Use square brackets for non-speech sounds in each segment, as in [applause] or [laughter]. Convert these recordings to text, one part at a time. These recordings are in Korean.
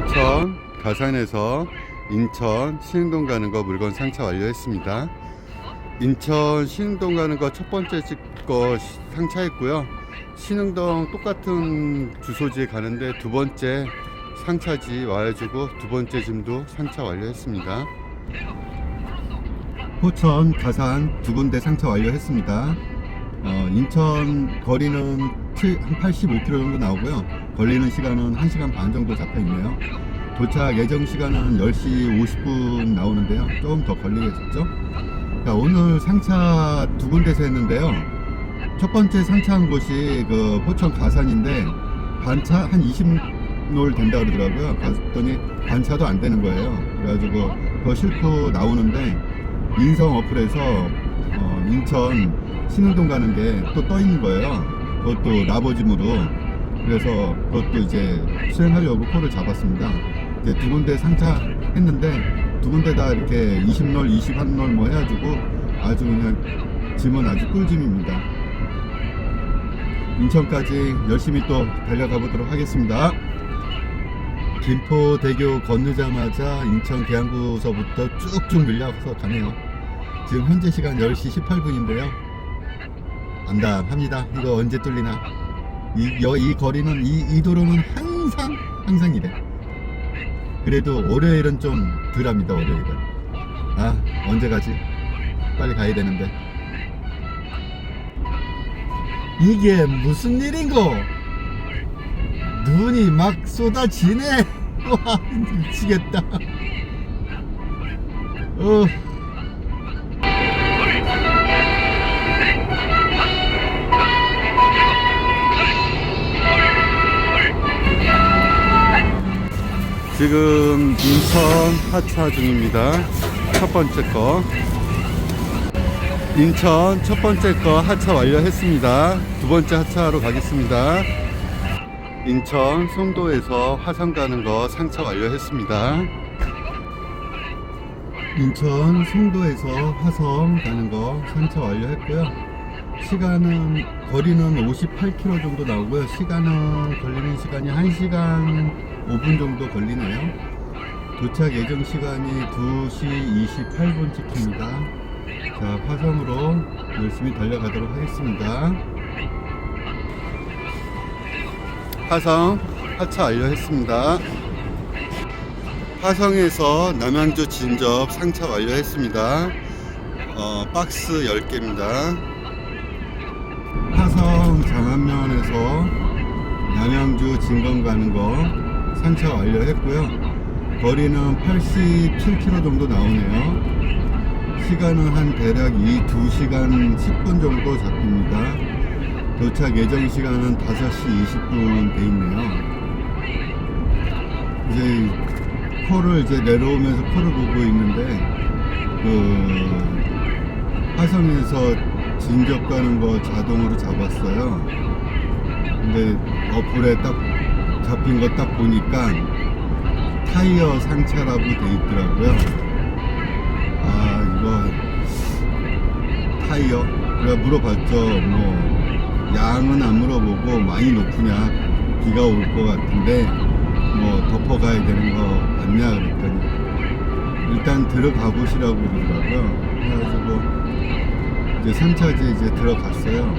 포천, 가산에서 인천, 신흥동 가는 거 물건 상차 완료했습니다. 인천 신흥동 가는 거 첫 번째 거 시- 상차했고요. 신흥동 똑같은 주소지에 가는데 두 번째 상차지 와가지고 두 번째 짐도 상차 완료했습니다. 포천, 가산 두 군데 상차 완료했습니다. 어, 인천 거리는 7, 한 85km 정도 나오고요. 걸리는 시간은 1시간 반 정도 잡혀 있네요. 도착 예정 시간은 10시 50분 나오는데요. 조금 더 걸리겠죠? 자, 오늘 상차 두 군데서 했는데요. 첫 번째 상차한 곳이 그 포천 가산인데 반차 한 20놀 된다 그러더라고요. 갔더니 반차도 안 되는 거예요. 그래가지고 그거 싣고 나오는데 인성 어플에서 어, 인천 신흥동 가는 게 또 떠 있는 거예요. 그것도 나버짐으로. 그래서 그것도 이제 수행하려고 콜을 잡았습니다. 이제 두 군데 상차했는데 두 군데 다 이렇게 20널, 21널 뭐 해가지고 아주 그냥 짐은 아주 꿀짐입니다. 인천까지 열심히 또 달려가 보도록 하겠습니다. 김포대교 건너자마자 인천 계양구서부터 쭉쭉 밀려서 가네요. 지금 현재 시간 10시 18분인데요. 안담합니다. 이거 언제 뚫리나? 이, 여- 이 거리는 이, 이 도로는 항상 항상 이래. 그래도 월요일은 좀 덜합니다. 월요일은. 아 언제 가지? 빨리 가야 되는데. 이게 무슨 일인고? 눈이 막 쏟아지네. [laughs] 와 미치겠다. 어. 지금 인천 하차 중입니다. 첫 번째 거. 인천 첫 번째 거 하차 완료했습니다. 두 번째 하차하러 가겠습니다. 인천 송도에서 화성 가는 거 상차 완료했습니다. 인천 송도에서 화성 가는 거 상차 완료했고요. 시간은 거리는 58km 정도 나오고요. 시간은 걸리는 시간이 1시간 5분 정도 걸리네요. 도착 예정 시간이 2시 28분 찍힙니다. 자, 화성으로 열심히 달려가도록 하겠습니다. 화성 하차 완료했습니다. 화성에서 남양주 진접 상차 완료했습니다. 어, 박스 10개입니다. 장안면에서 남양주 진건 가는 거 상차 완료했고요. 거리는 87km 정도 나오네요. 시간은 한 대략 이 2시간 10분 정도 잡힙니다. 도착 예정 시간은 5시 20분 돼 있네요. 이제 코를 이제 내려오면서 코를 보고 있는데 그 화성에서 진접 가는 거 자동으로 잡았어요. 근데 어플에 딱 잡힌 거 딱 보니까 타이어 상차라고 돼 있더라고요. 아 이거 타이어 그래 물어봤죠. 뭐 양은 안 물어보고 많이 높으냐 비가 올 것 같은데 뭐 덮어가야 되는 거 맞냐 그랬더니 일단 들어가 보시라고 그러더라고요. 그래가지고 이제 상차지 이제 들어갔어요.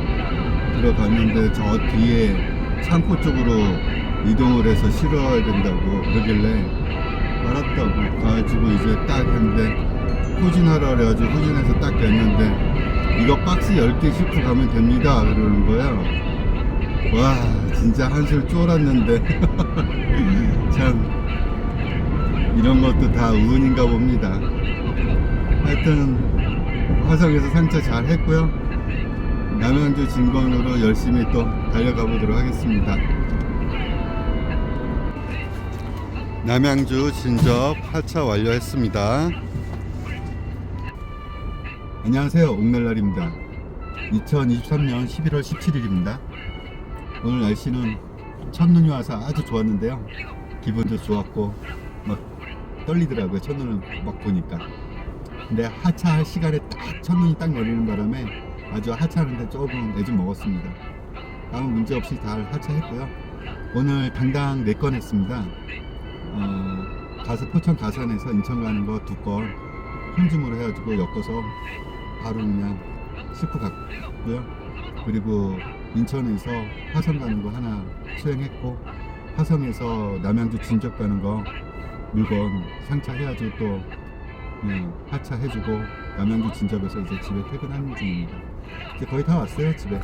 들어갔는데 저 뒤에 창고 쪽으로 이동을 해서 실어야 된다고 그러길래 알았다고 가지고 이제 딱 했는데 후진하라 그래가지고 후진해서 딱 됐는데 이거 박스 10개 싣고 가면 됩니다 그러는 거예요 와 진짜 한술 쫄았는데. [laughs] 참 이런 것도 다 운인가 봅니다. 하여튼 화성에서 상차 잘 했고요 남양주 진건으로 열심히 또 달려가 보도록 하겠습니다 남양주 진접 하차 완료했습니다. 안녕하세요. 옥날날입니다. 2023년 11월 17일입니다. 오늘 날씨는 첫눈이 와서 아주 좋았는데요. 기분도 좋았고 막 떨리더라고요. 첫눈을 막 보니까. 근데 하차할 시간에 딱 첫눈이 딱 내리는 바람에 아주 하차하는데 조금 애좀 먹었습니다. 아무 문제 없이 잘 하차했고요. 오늘 당당 4건 했습니다. 어, 가서 포천 가산에서 인천 가는 거 두 건 혼줌으로 해가지고 엮어서 바로 그냥 싣고 갔고요. 그리고 인천에서 화성 가는 거 하나 수행했고 화성에서 남양주 진적 가는 거 물건 상차해가지고 또 그냥 하차해주고 남양주 진접에서 이제 집에 퇴근하는 중입니다. 이제 거의 다 왔어요 집에.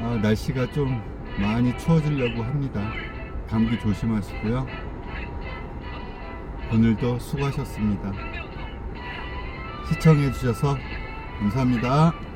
아 날씨가 좀 많이 추워지려고 합니다. 감기 조심하시고요. 오늘도 수고하셨습니다. 시청해주셔서 감사합니다.